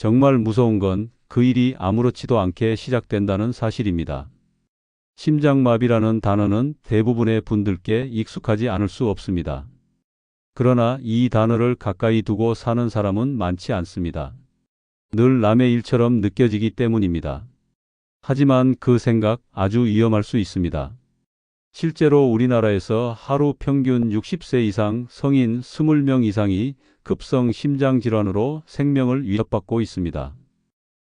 정말 무서운 건 그 일이 아무렇지도 않게 시작된다는 사실입니다. 심장마비라는 단어는 대부분의 분들께 익숙하지 않을 수 없습니다. 그러나 이 단어를 가까이 두고 사는 사람은 많지 않습니다. 늘 남의 일처럼 느껴지기 때문입니다. 하지만 그 생각 아주 위험할 수 있습니다. 실제로 우리나라에서 하루 평균 60세 이상 성인 20명 이상이 급성 심장 질환으로 생명을 위협받고 있습니다.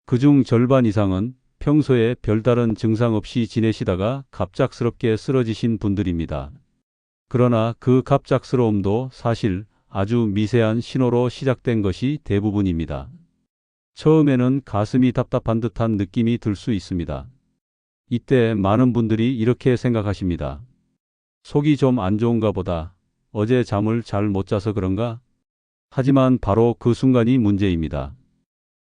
그중 절반 이상은 평소에 별다른 증상 없이 지내시다가 갑작스럽게 쓰러지신 분들입니다. 그러나 그 갑작스러움도 사실 아주 미세한 신호로 시작된 것이 대부분입니다. 처음에는 가슴이 답답한 듯한 느낌이 들 수 있습니다. 이때 많은 분들이 이렇게 생각하십니다. 속이 좀 안 좋은가 보다. 어제 잠을 잘 못 자서 그런가? 하지만 바로 그 순간이 문제입니다.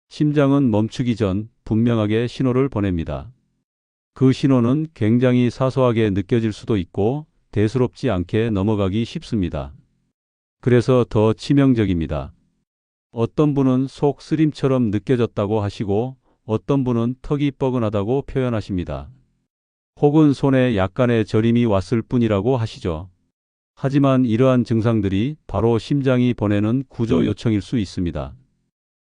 심장은 멈추기 전 분명하게 신호를 보냅니다. 그 신호는 굉장히 사소하게 느껴질 수도 있고 대수롭지 않게 넘어가기 쉽습니다. 그래서 더 치명적입니다. 어떤 분은 속 쓰림처럼 느껴졌다고 하시고 어떤 분은 턱이 뻐근하다고 표현하십니다. 혹은 손에 약간의 저림이 왔을 뿐이라고 하시죠. 하지만 이러한 증상들이 바로 심장이 보내는 구조 요청일 수 있습니다.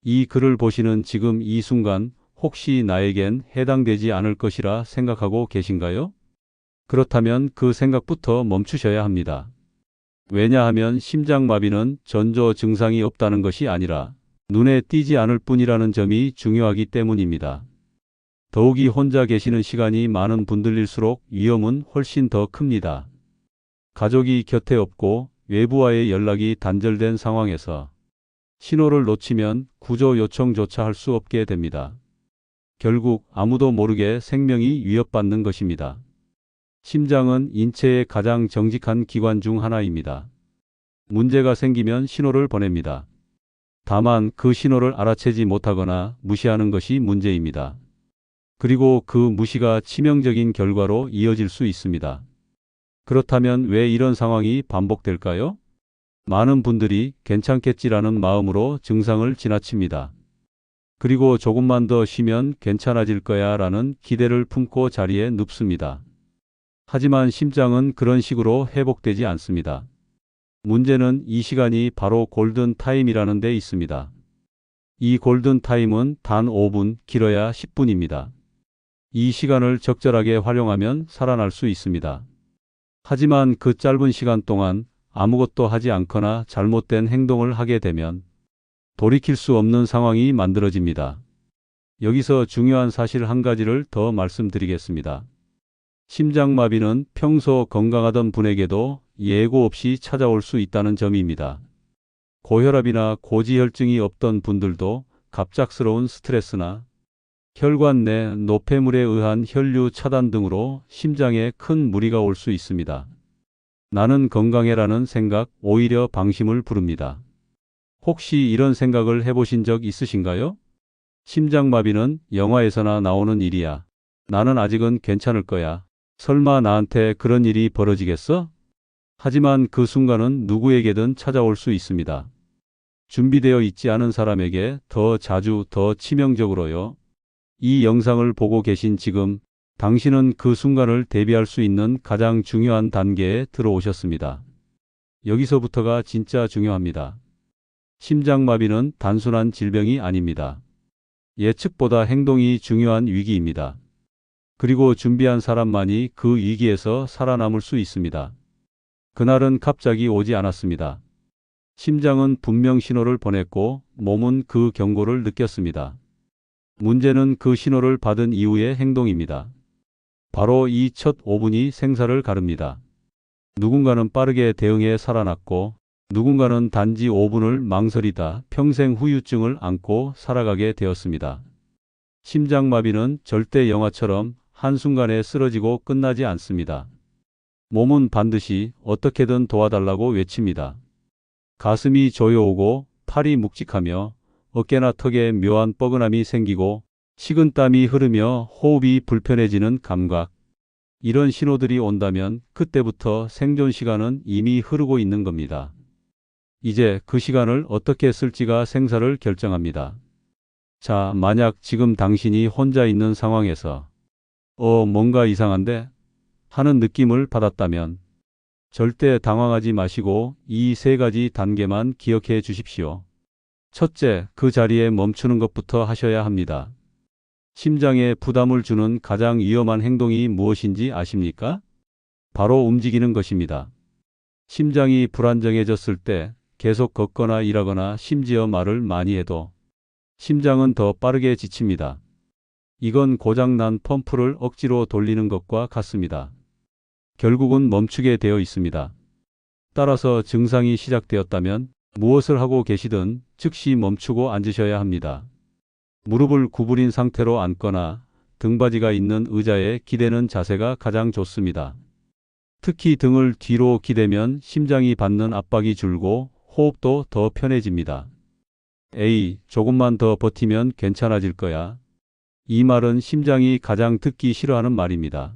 이 글을 보시는 지금 이 순간 혹시 나에겐 해당되지 않을 것이라 생각하고 계신가요? 그렇다면 그 생각부터 멈추셔야 합니다. 왜냐하면 심장마비는 전조 증상이 없다는 것이 아니라 눈에 띄지 않을 뿐이라는 점이 중요하기 때문입니다. 더욱이 혼자 계시는 시간이 많은 분들일수록 위험은 훨씬 더 큽니다. 가족이 곁에 없고 외부와의 연락이 단절된 상황에서 신호를 놓치면 구조 요청조차 할 수 없게 됩니다. 결국 아무도 모르게 생명이 위협받는 것입니다. 심장은 인체의 가장 정직한 기관 중 하나입니다. 문제가 생기면 신호를 보냅니다. 다만 그 신호를 알아채지 못하거나 무시하는 것이 문제입니다. 그리고 그 무시가 치명적인 결과로 이어질 수 있습니다. 그렇다면 왜 이런 상황이 반복될까요? 많은 분들이 괜찮겠지라는 마음으로 증상을 지나칩니다. 그리고 조금만 더 쉬면 괜찮아질 거야 라는 기대를 품고 자리에 눕습니다. 하지만 심장은 그런 식으로 회복되지 않습니다. 문제는 이 시간이 바로 골든 타임이라는 데 있습니다. 이 골든 타임은 단 5분, 길어야 10분입니다. 이 시간을 적절하게 활용하면 살아날 수 있습니다. 하지만 그 짧은 시간 동안 아무것도 하지 않거나 잘못된 행동을 하게 되면 돌이킬 수 없는 상황이 만들어집니다. 여기서 중요한 사실 한 가지를 더 말씀드리겠습니다. 심장마비는 평소 건강하던 분에게도 예고 없이 찾아올 수 있다는 점입니다. 고혈압이나 고지혈증이 없던 분들도 갑작스러운 스트레스나 혈관 내 노폐물에 의한 혈류 차단 등으로 심장에 큰 무리가 올 수 있습니다. 나는 건강해라는 생각 오히려 방심을 부릅니다. 혹시 이런 생각을 해보신 적 있으신가요? 심장마비는 영화에서나 나오는 일이야. 나는 아직은 괜찮을 거야. 설마 나한테 그런 일이 벌어지겠어? 하지만 그 순간은 누구에게든 찾아올 수 있습니다. 준비되어 있지 않은 사람에게 더 자주 더 치명적으로요. 이 영상을 보고 계신 지금 당신은 그 순간을 대비할 수 있는 가장 중요한 단계에 들어오셨습니다. 여기서부터가 진짜 중요합니다. 심장마비는 단순한 질병이 아닙니다. 예측보다 행동이 중요한 위기입니다. 그리고 준비한 사람만이 그 위기에서 살아남을 수 있습니다. 그날은 갑자기 오지 않았습니다. 심장은 분명 신호를 보냈고 몸은 그 경고를 느꼈습니다. 문제는 그 신호를 받은 이후의 행동입니다. 바로 이 첫 5분이 생사를 가릅니다. 누군가는 빠르게 대응해 살아났고 누군가는 단지 5분을 망설이다 평생 후유증을 안고 살아가게 되었습니다. 심장마비는 절대 영화처럼 한순간에 쓰러지고 끝나지 않습니다. 몸은 반드시 어떻게든 도와달라고 외칩니다. 가슴이 조여오고 팔이 묵직하며 어깨나 턱에 묘한 뻐근함이 생기고 식은땀이 흐르며 호흡이 불편해지는 감각. 이런 신호들이 온다면 그때부터 생존 시간은 이미 흐르고 있는 겁니다. 이제 그 시간을 어떻게 쓸지가 생사를 결정합니다. 자, 만약 지금 당신이 혼자 있는 상황에서 어, 뭔가 이상한데? 하는 느낌을 받았다면 절대 당황하지 마시고 이 세 가지 단계만 기억해 주십시오. 첫째, 그 자리에 멈추는 것부터 하셔야 합니다. 심장에 부담을 주는 가장 위험한 행동이 무엇인지 아십니까? 바로 움직이는 것입니다. 심장이 불안정해졌을 때 계속 걷거나 일하거나 심지어 말을 많이 해도 심장은 더 빠르게 지칩니다. 이건 고장난 펌프를 억지로 돌리는 것과 같습니다. 결국은 멈추게 되어 있습니다. 따라서 증상이 시작되었다면 무엇을 하고 계시든 즉시 멈추고 앉으셔야 합니다. 무릎을 구부린 상태로 앉거나 등받이가 있는 의자에 기대는 자세가 가장 좋습니다. 특히 등을 뒤로 기대면 심장이 받는 압박이 줄고 호흡도 더 편해집니다. 에이, 조금만 더 버티면 괜찮아질 거야. 이 말은 심장이 가장 듣기 싫어하는 말입니다.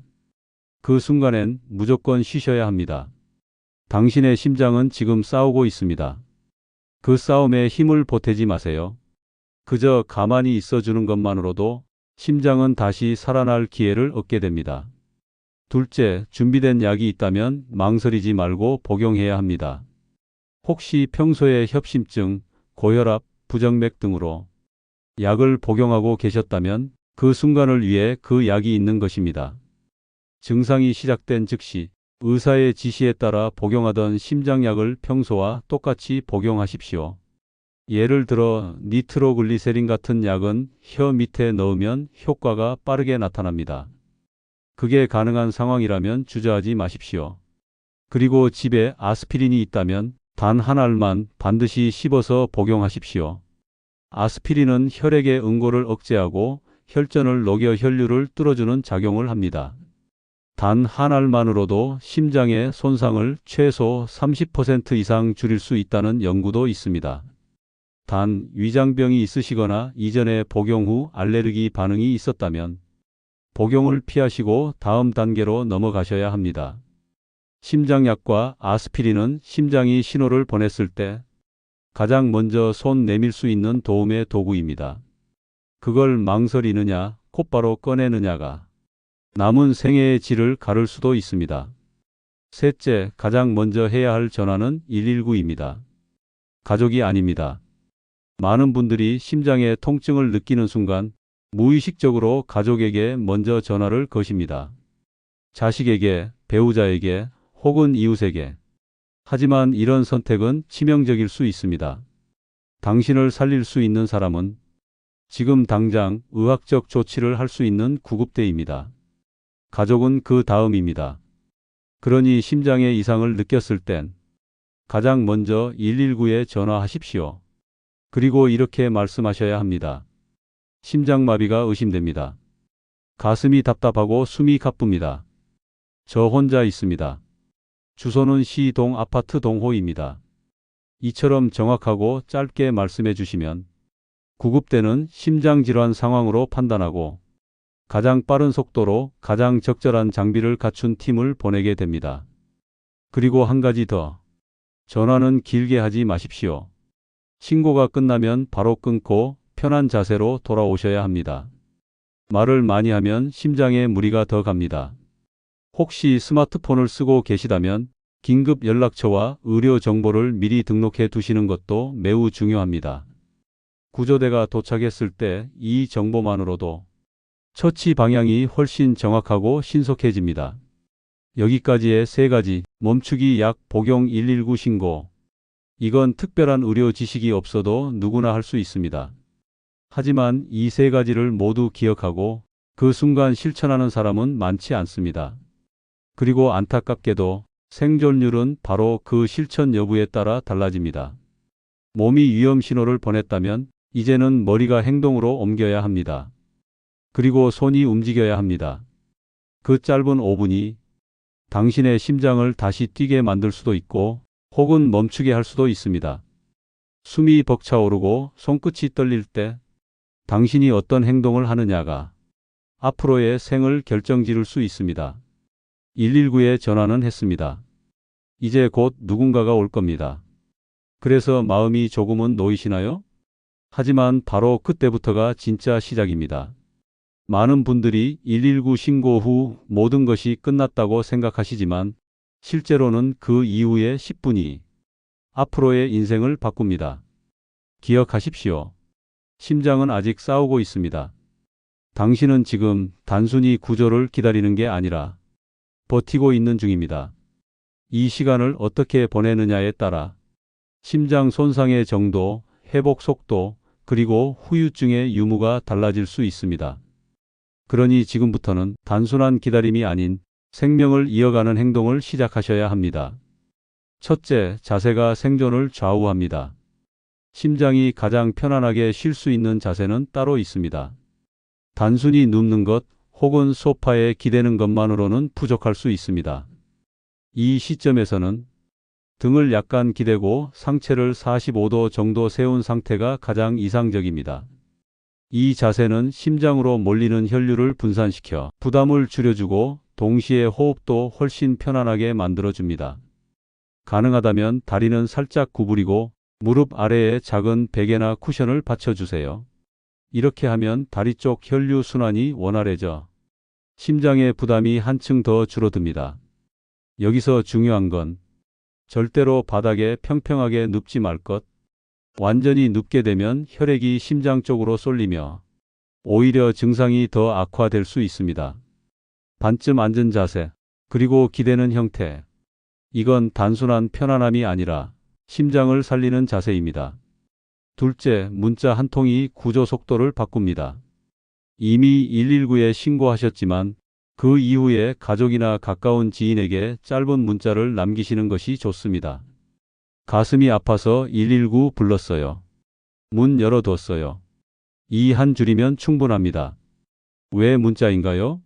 그 순간엔 무조건 쉬셔야 합니다. 당신의 심장은 지금 싸우고 있습니다. 그 싸움에 힘을 보태지 마세요. 그저 가만히 있어 주는 것만으로도 심장은 다시 살아날 기회를 얻게 됩니다. 둘째, 준비된 약이 있다면 망설이지 말고 복용해야 합니다. 혹시 평소에 협심증, 고혈압, 부정맥 등으로 약을 복용하고 계셨다면 그 순간을 위해 그 약이 있는 것입니다. 증상이 시작된 즉시 의사의 지시에 따라 복용하던 심장약을 평소와 똑같이 복용하십시오. 예를 들어 니트로글리세린 같은 약은 혀 밑에 넣으면 효과가 빠르게 나타납니다. 그게 가능한 상황이라면 주저하지 마십시오. 그리고 집에 아스피린이 있다면 단 한 알만 반드시 씹어서 복용하십시오. 아스피린은 혈액의 응고를 억제하고 혈전을 녹여 혈류를 뚫어주는 작용을 합니다. 단 한 알만으로도 심장의 손상을 최소 30% 이상 줄일 수 있다는 연구도 있습니다. 단 위장병이 있으시거나 이전에 복용 후 알레르기 반응이 있었다면 복용을 피하시고 다음 단계로 넘어가셔야 합니다. 심장약과 아스피린은 심장이 신호를 보냈을 때 가장 먼저 손 내밀 수 있는 도움의 도구입니다. 그걸 망설이느냐, 곧바로 꺼내느냐가 남은 생애의 질을 가를 수도 있습니다. 셋째, 가장 먼저 해야 할 전화는 119입니다. 가족이 아닙니다. 많은 분들이 심장의 통증을 느끼는 순간 무의식적으로 가족에게 먼저 전화를 거십니다. 자식에게, 배우자에게, 혹은 이웃에게. 하지만 이런 선택은 치명적일 수 있습니다. 당신을 살릴 수 있는 사람은 지금 당장 의학적 조치를 할 수 있는 구급대입니다. 가족은 그 다음입니다. 그러니 심장의 이상을 느꼈을 땐 가장 먼저 119에 전화하십시오. 그리고 이렇게 말씀하셔야 합니다. 심장마비가 의심됩니다. 가슴이 답답하고 숨이 가쁩니다. 저 혼자 있습니다. 주소는 시동 아파트 동호입니다. 이처럼 정확하고 짧게 말씀해 주시면 구급대는 심장질환 상황으로 판단하고 가장 빠른 속도로 가장 적절한 장비를 갖춘 팀을 보내게 됩니다. 그리고 한 가지 더. 전화는 길게 하지 마십시오. 신고가 끝나면 바로 끊고 편한 자세로 돌아오셔야 합니다. 말을 많이 하면 심장에 무리가 더 갑니다. 혹시 스마트폰을 쓰고 계시다면 긴급 연락처와 의료 정보를 미리 등록해 두시는 것도 매우 중요합니다. 구조대가 도착했을 때 이 정보만으로도 처치 방향이 훨씬 정확하고 신속해집니다. 여기까지의 세 가지 멈추기 약 복용 119 신고 이건 특별한 의료 지식이 없어도 누구나 할 수 있습니다. 하지만 이 세 가지를 모두 기억하고 그 순간 실천하는 사람은 많지 않습니다. 그리고 안타깝게도 생존율은 바로 그 실천 여부에 따라 달라집니다. 몸이 위험 신호를 보냈다면 이제는 머리가 행동으로 옮겨야 합니다. 그리고 손이 움직여야 합니다. 그 짧은 5분이 당신의 심장을 다시 뛰게 만들 수도 있고 혹은 멈추게 할 수도 있습니다. 숨이 벅차오르고 손끝이 떨릴 때 당신이 어떤 행동을 하느냐가 앞으로의 생을 결정지을 수 있습니다. 119에 전화는 했습니다. 이제 곧 누군가가 올 겁니다. 그래서 마음이 조금은 놓이시나요? 하지만 바로 그때부터가 진짜 시작입니다. 많은 분들이 119 신고 후 모든 것이 끝났다고 생각하시지만 실제로는 그 이후의 10분이 앞으로의 인생을 바꿉니다. 기억하십시오. 심장은 아직 싸우고 있습니다. 당신은 지금 단순히 구조를 기다리는 게 아니라 버티고 있는 중입니다. 이 시간을 어떻게 보내느냐에 따라 심장 손상의 정도, 회복 속도, 그리고 후유증의 유무가 달라질 수 있습니다. 그러니 지금부터는 단순한 기다림이 아닌 생명을 이어가는 행동을 시작하셔야 합니다. 첫째, 자세가 생존을 좌우합니다. 심장이 가장 편안하게 쉴 수 있는 자세는 따로 있습니다. 단순히 눕는 것 혹은 소파에 기대는 것만으로는 부족할 수 있습니다. 이 시점에서는 등을 약간 기대고 상체를 45도 정도 세운 상태가 가장 이상적입니다. 이 자세는 심장으로 몰리는 혈류를 분산시켜 부담을 줄여주고 동시에 호흡도 훨씬 편안하게 만들어줍니다. 가능하다면 다리는 살짝 구부리고 무릎 아래에 작은 베개나 쿠션을 받쳐주세요. 이렇게 하면 다리 쪽 혈류 순환이 원활해져 심장의 부담이 한층 더 줄어듭니다. 여기서 중요한 건 절대로 바닥에 평평하게 눕지 말 것. 완전히 눕게 되면 혈액이 심장 쪽으로 쏠리며 오히려 증상이 더 악화될 수 있습니다. 반쯤 앉은 자세, 그리고 기대는 형태. 이건 단순한 편안함이 아니라 심장을 살리는 자세입니다. 둘째, 문자 한 통이 구조 속도를 바꿉니다. 이미 119에 신고하셨지만 그 이후에 가족이나 가까운 지인에게 짧은 문자를 남기시는 것이 좋습니다. 가슴이 아파서 119 불렀어요. 문 열어뒀어요. 이 한 줄이면 충분합니다. 왜 문자인가요?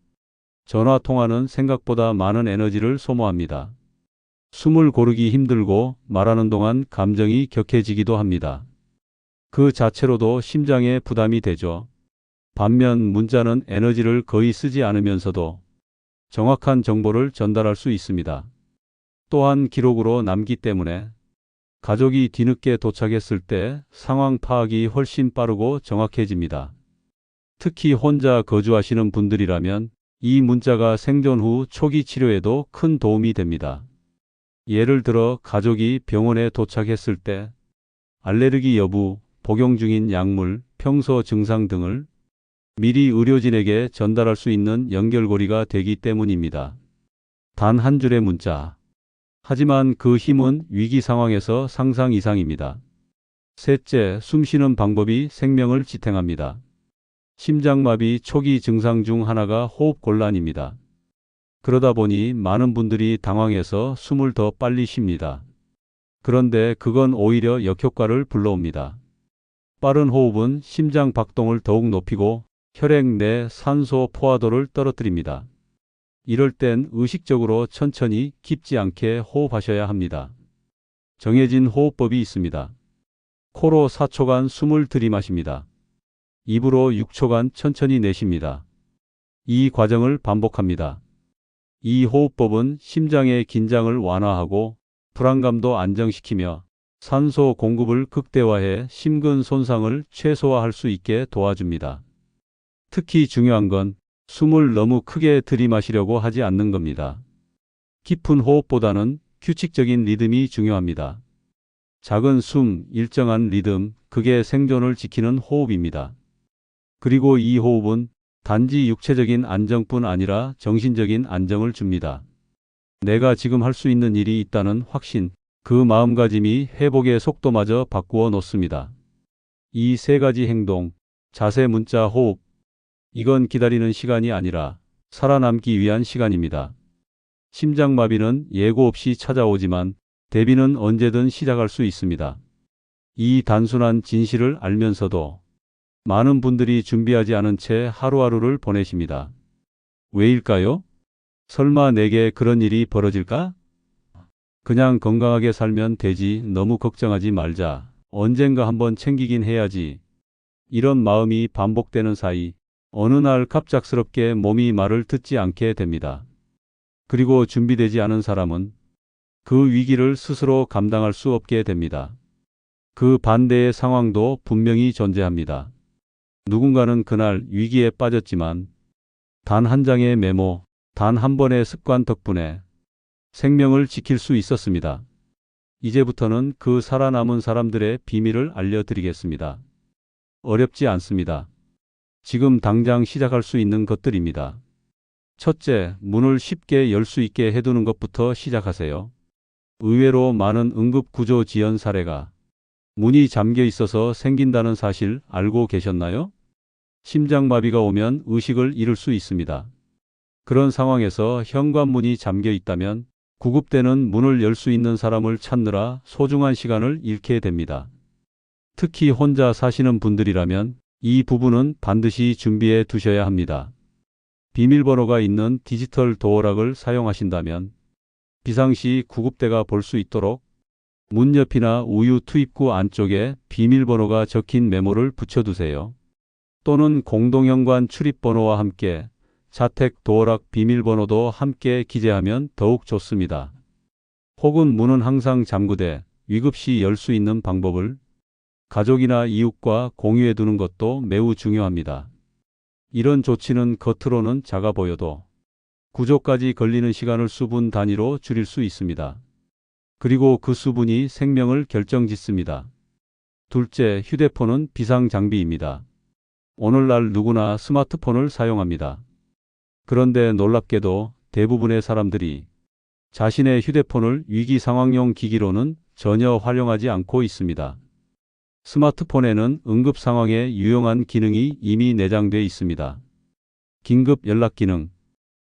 전화 통화는 생각보다 많은 에너지를 소모합니다. 숨을 고르기 힘들고 말하는 동안 감정이 격해지기도 합니다. 그 자체로도 심장에 부담이 되죠. 반면 문자는 에너지를 거의 쓰지 않으면서도 정확한 정보를 전달할 수 있습니다. 또한 기록으로 남기 때문에 가족이 뒤늦게 도착했을 때 상황 파악이 훨씬 빠르고 정확해집니다. 특히 혼자 거주하시는 분들이라면 이 문자가 생존 후 초기 치료에도 큰 도움이 됩니다. 예를 들어 가족이 병원에 도착했을 때 알레르기 여부, 복용 중인 약물, 평소 증상 등을 미리 의료진에게 전달할 수 있는 연결고리가 되기 때문입니다. 단 한 줄의 문자. 하지만 그 힘은 위기 상황에서 상상 이상입니다. 셋째, 숨 쉬는 방법이 생명을 지탱합니다. 심장마비 초기 증상 중 하나가 호흡 곤란입니다. 그러다 보니 많은 분들이 당황해서 숨을 더 빨리 쉽니다. 그런데 그건 오히려 역효과를 불러옵니다. 빠른 호흡은 심장 박동을 더욱 높이고 혈액 내 산소 포화도를 떨어뜨립니다. 이럴 땐 의식적으로 천천히 깊지 않게 호흡하셔야 합니다. 정해진 호흡법이 있습니다. 코로 4초간 숨을 들이마십니다. 입으로 6초간 천천히 내쉽니다. 이 과정을 반복합니다. 이 호흡법은 심장의 긴장을 완화하고 불안감도 안정시키며 산소 공급을 극대화해 심근 손상을 최소화할 수 있게 도와줍니다. 특히 중요한 건 숨을 너무 크게 들이마시려고 하지 않는 겁니다. 깊은 호흡보다는 규칙적인 리듬이 중요합니다. 작은 숨, 일정한 리듬, 그게 생존을 지키는 호흡입니다. 그리고 이 호흡은 단지 육체적인 안정뿐 아니라 정신적인 안정을 줍니다. 내가 지금 할 수 있는 일이 있다는 확신, 그 마음가짐이 회복의 속도마저 바꾸어 놓습니다. 이 세 가지 행동, 자세, 문자, 호흡, 이건 기다리는 시간이 아니라 살아남기 위한 시간입니다. 심장마비는 예고 없이 찾아오지만 대비는 언제든 시작할 수 있습니다. 이 단순한 진실을 알면서도 많은 분들이 준비하지 않은 채 하루하루를 보내십니다. 왜일까요? 설마 내게 그런 일이 벌어질까? 그냥 건강하게 살면 되지 너무 걱정하지 말자. 언젠가 한번 챙기긴 해야지. 이런 마음이 반복되는 사이 어느 날 갑작스럽게 몸이 말을 듣지 않게 됩니다. 그리고 준비되지 않은 사람은 그 위기를 스스로 감당할 수 없게 됩니다. 그 반대의 상황도 분명히 존재합니다. 누군가는 그날 위기에 빠졌지만 단 한 장의 메모, 단 한 번의 습관 덕분에 생명을 지킬 수 있었습니다. 이제부터는 그 살아남은 사람들의 비밀을 알려드리겠습니다. 어렵지 않습니다. 지금 당장 시작할 수 있는 것들입니다. 첫째, 문을 쉽게 열 수 있게 해두는 것부터 시작하세요. 의외로 많은 응급 구조 지연 사례가 문이 잠겨 있어서 생긴다는 사실 알고 계셨나요? 심장마비가 오면 의식을 잃을 수 있습니다. 그런 상황에서 현관문이 잠겨 있다면 구급대는 문을 열 수 있는 사람을 찾느라 소중한 시간을 잃게 됩니다. 특히 혼자 사시는 분들이라면 이 부분은 반드시 준비해 두셔야 합니다. 비밀번호가 있는 디지털 도어락을 사용하신다면 비상시 구급대가 볼 수 있도록 문 옆이나 우유 투입구 안쪽에 비밀번호가 적힌 메모를 붙여두세요. 또는 공동현관 출입번호와 함께 자택 도어락 비밀번호도 함께 기재하면 더욱 좋습니다. 혹은 문은 항상 잠그되 위급시 열 수 있는 방법을 가족이나 이웃과 공유해 두는 것도 매우 중요합니다. 이런 조치는 겉으로는 작아 보여도 구조까지 걸리는 시간을 수분 단위로 줄일 수 있습니다. 그리고 그 수분이 생명을 결정짓습니다. 둘째, 휴대폰은 비상 장비입니다. 오늘날 누구나 스마트폰을 사용합니다. 그런데 놀랍게도 대부분의 사람들이 자신의 휴대폰을 위기 상황용 기기로는 전혀 활용하지 않고 있습니다. 스마트폰에는 응급 상황에 유용한 기능이 이미 내장되어 있습니다. 긴급 연락 기능.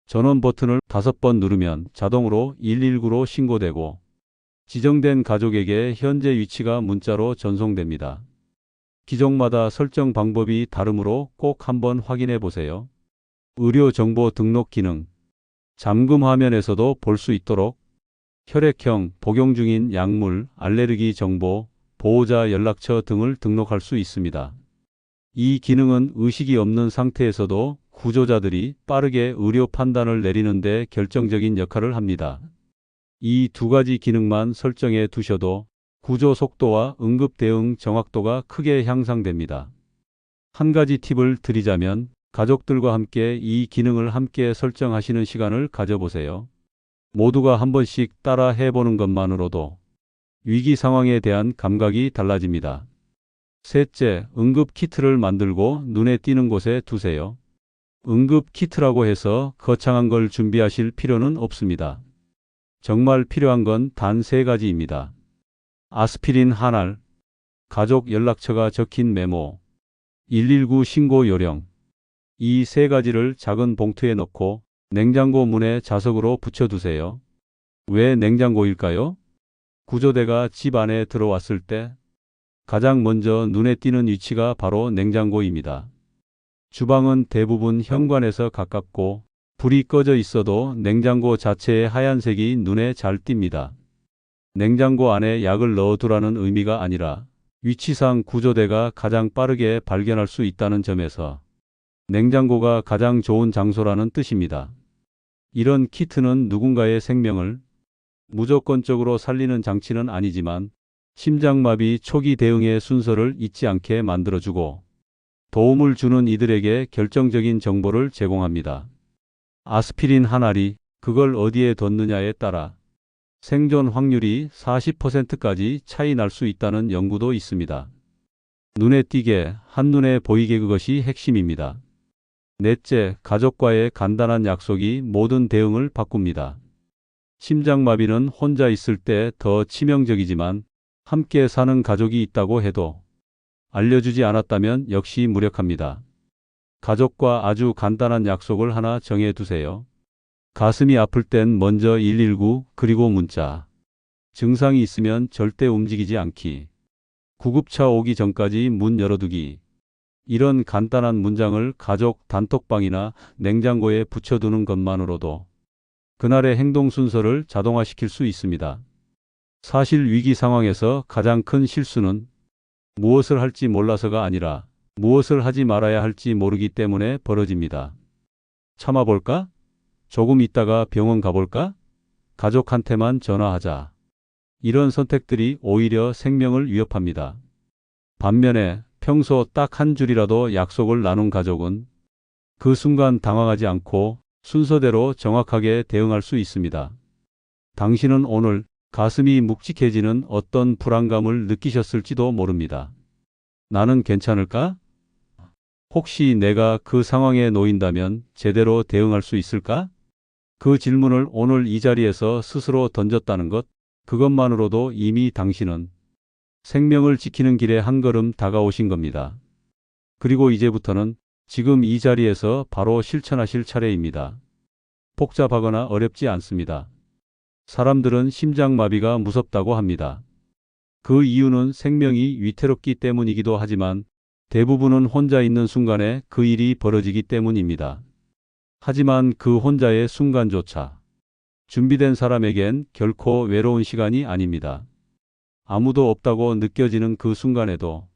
전원 버튼을 다섯 번 누르면 자동으로 119로 신고되고 지정된 가족에게 현재 위치가 문자로 전송됩니다. 기종마다 설정 방법이 다르므로 꼭 한번 확인해 보세요. 의료 정보 등록 기능. 잠금 화면에서도 볼 수 있도록 혈액형, 복용 중인 약물, 알레르기 정보, 보호자 연락처 등을 등록할 수 있습니다. 이 기능은 의식이 없는 상태에서도 구조자들이 빠르게 의료 판단을 내리는데 결정적인 역할을 합니다. 이 두 가지 기능만 설정해 두셔도 구조 속도와 응급 대응 정확도가 크게 향상됩니다. 한 가지 팁을 드리자면 가족들과 함께 이 기능을 함께 설정하시는 시간을 가져보세요. 모두가 한 번씩 따라 해보는 것만으로도 위기 상황에 대한 감각이 달라집니다. 셋째, 응급 키트를 만들고 눈에 띄는 곳에 두세요. 응급 키트라고 해서 거창한 걸 준비하실 필요는 없습니다. 정말 필요한 건 단 세 가지입니다. 아스피린 한 알, 가족 연락처가 적힌 메모, 119 신고 요령. 이 세 가지를 작은 봉투에 넣고 냉장고 문에 자석으로 붙여두세요. 왜 냉장고일까요? 구조대가 집 안에 들어왔을 때 가장 먼저 눈에 띄는 위치가 바로 냉장고입니다. 주방은 대부분 현관에서 가깝고 불이 꺼져 있어도 냉장고 자체의 하얀색이 눈에 잘 띕니다. 냉장고 안에 약을 넣어두라는 의미가 아니라 위치상 구조대가 가장 빠르게 발견할 수 있다는 점에서 냉장고가 가장 좋은 장소라는 뜻입니다. 이런 키트는 누군가의 생명을 무조건적으로 살리는 장치는 아니지만 심장마비 초기 대응의 순서를 잊지 않게 만들어주고 도움을 주는 이들에게 결정적인 정보를 제공합니다. 아스피린 한 알이 그걸 어디에 뒀느냐에 따라 생존 확률이 40%까지 차이 날 수 있다는 연구도 있습니다. 눈에 띄게 한눈에 보이게 그것이 핵심입니다. 넷째, 가족과의 간단한 약속이 모든 대응을 바꿉니다. 심장마비는 혼자 있을 때 더 치명적이지만 함께 사는 가족이 있다고 해도 알려주지 않았다면 역시 무력합니다. 가족과 아주 간단한 약속을 하나 정해 두세요. 가슴이 아플 땐 먼저 119 그리고 문자. 증상이 있으면 절대 움직이지 않기. 구급차 오기 전까지 문 열어두기. 이런 간단한 문장을 가족 단톡방이나 냉장고에 붙여두는 것만으로도 그날의 행동 순서를 자동화시킬 수 있습니다. 사실 위기 상황에서 가장 큰 실수는 무엇을 할지 몰라서가 아니라 무엇을 하지 말아야 할지 모르기 때문에 벌어집니다. 참아볼까? 조금 있다가 병원 가볼까? 가족한테만 전화하자. 이런 선택들이 오히려 생명을 위협합니다. 반면에 평소 딱 한 줄이라도 약속을 나눈 가족은 그 순간 당황하지 않고 순서대로 정확하게 대응할 수 있습니다. 당신은 오늘 가슴이 묵직해지는 어떤 불안감을 느끼셨을지도 모릅니다. 나는 괜찮을까? 혹시 내가 그 상황에 놓인다면 제대로 대응할 수 있을까? 그 질문을 오늘 이 자리에서 스스로 던졌다는 것, 그것만으로도 이미 당신은 생명을 지키는 길에 한 걸음 다가오신 겁니다. 그리고 이제부터는 지금 이 자리에서 바로 실천하실 차례입니다. 복잡하거나 어렵지 않습니다. 사람들은 심장마비가 무섭다고 합니다. 그 이유는 생명이 위태롭기 때문이기도 하지만 대부분은 혼자 있는 순간에 그 일이 벌어지기 때문입니다. 하지만 그 혼자의 순간조차 준비된 사람에겐 결코 외로운 시간이 아닙니다. 아무도 없다고 느껴지는 그 순간에도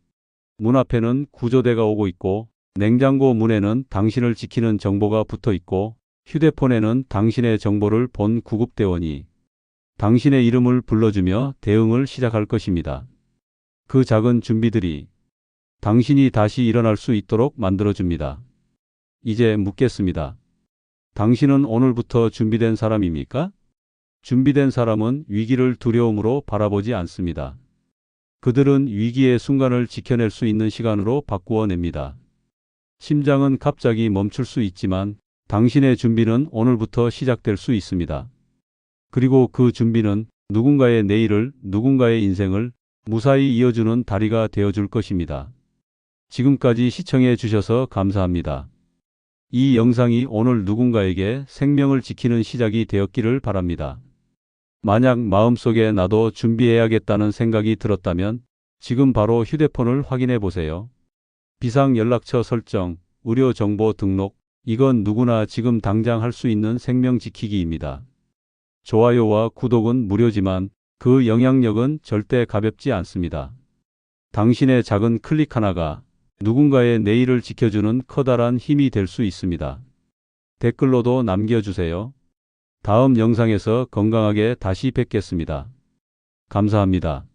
문 앞에는 구조대가 오고 있고 냉장고 문에는 당신을 지키는 정보가 붙어 있고 휴대폰에는 당신의 정보를 본 구급대원이 당신의 이름을 불러주며 대응을 시작할 것입니다. 그 작은 준비들이 당신이 다시 일어날 수 있도록 만들어줍니다. 이제 묻겠습니다. 당신은 오늘부터 준비된 사람입니까? 준비된 사람은 위기를 두려움으로 바라보지 않습니다. 그들은 위기의 순간을 지켜낼 수 있는 시간으로 바꾸어 냅니다. 심장은 갑자기 멈출 수 있지만 당신의 준비는 오늘부터 시작될 수 있습니다. 그리고 그 준비는 누군가의 내일을, 누군가의 인생을 무사히 이어주는 다리가 되어줄 것입니다. 지금까지 시청해 주셔서 감사합니다. 이 영상이 오늘 누군가에게 생명을 지키는 시작이 되었기를 바랍니다. 만약 마음속에 나도 준비해야겠다는 생각이 들었다면 지금 바로 휴대폰을 확인해 보세요. 비상연락처 설정, 의료 정보 등록, 이건 누구나 지금 당장 할 수 있는 생명 지키기입니다. 좋아요와 구독은 무료지만 그 영향력은 절대 가볍지 않습니다. 당신의 작은 클릭 하나가 누군가의 내일을 지켜주는 커다란 힘이 될 수 있습니다. 댓글로도 남겨주세요. 다음 영상에서 건강하게 다시 뵙겠습니다. 감사합니다.